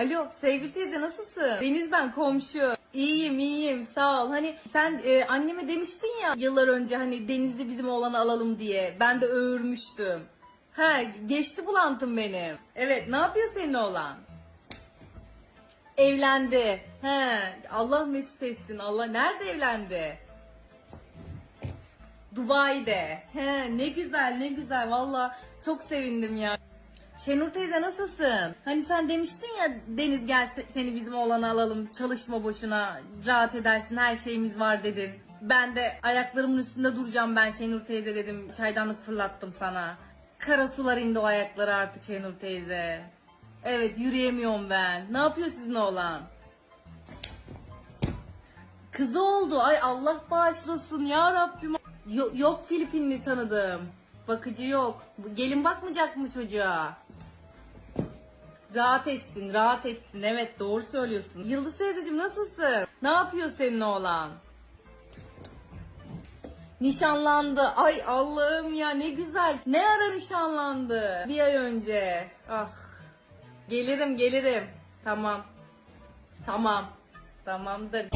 Alo sevgili teyze nasılsın? Deniz ben komşu. İyiyim iyiyim sağ ol. Hani sen e, anneme demiştin ya yıllar önce hani Denizli bizim oğlanı alalım diye. Ben de öğürmüştüm. He geçti bulantım benim. Evet ne yapıyor senin oğlan? Evlendi. He Allah mesut etsin. Allah nerede evlendi? Dubai'de. He ne güzel ne güzel valla çok sevindim ya. Şenur teyze nasılsın? Hani sen demiştin ya Deniz gel se- seni bizim oğlana alalım çalışma boşuna rahat edersin her şeyimiz var dedin. Ben de ayaklarımın üstünde duracağım ben Şenur teyze dedim çaydanlık fırlattım sana. Kara sular indi o ayakları artık Şenur teyze. Evet yürüyemiyorum ben. Ne yapıyor sizin oğlan? Kızı oldu. Ay Allah bağışlasın ya Rabbim. Yo- yok Filipinli tanıdım. Bakıcı yok. Gelin bakmayacak mı çocuğa? Rahat etsin, rahat etsin. Evet doğru söylüyorsun. Yıldız teyzeciğim nasılsın? Ne yapıyor senin oğlan? Nişanlandı. Ay Allah'ım ya ne güzel. Ne ara nişanlandı? Bir ay önce. Ah. Gelirim gelirim. Tamam. Tamam. Tamamdır.